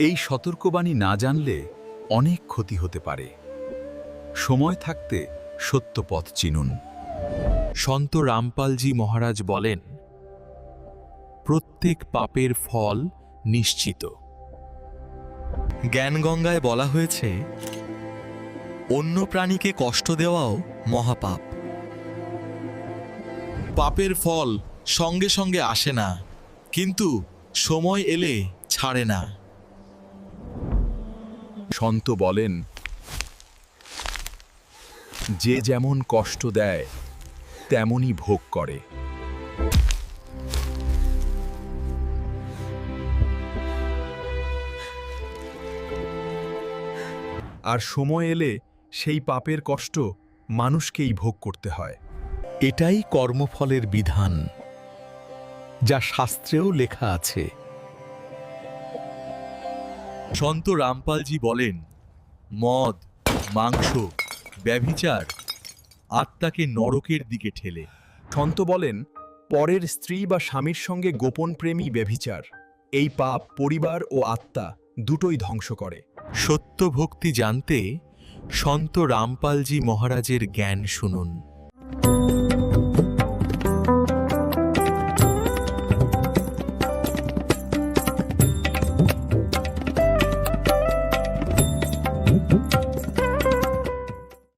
এই সতর্কবাণী না জানলে অনেক ক্ষতি হতে পারে। সময় থাকতে সত্য পথ চিনুন। সন্ত রামপালজি মহারাজ বলেন, প্রত্যেক পাপের ফল নিশ্চিত। জ্ঞানগঙ্গায় বলা হয়েছে, অন্য প্রাণীকে কষ্ট দেওয়াও মহাপাপ। পাপের ফল সঙ্গে সঙ্গে আসে না, কিন্তু সময় এলে ছাড়ে না। সন্ত বলেন, যে যেমন কষ্ট দেয়, তেমনই ভোগ করে। আর সময় এলে সেই পাপের কষ্ট মানুষকেই ভোগ করতে হয়। এটাই কর্মফলের বিধান, যা শাস্ত্রেও লেখা আছে। সন্ত রামপালজি বলেন মদ মাংস ব্যভিচার আত্মাকে নরকের দিকে ঠেলে। সন্ত বলেন পরের স্ত্রী বা স্বামীর সঙ্গে গোপন প্রেমী ব্যভিচার। এই পাপ পরিবার ও আত্মা দুটোই ধ্বংস করে। সত্য ভক্তি জানতে সন্ত রামপালজি মহারাজের জ্ঞান শুনুন।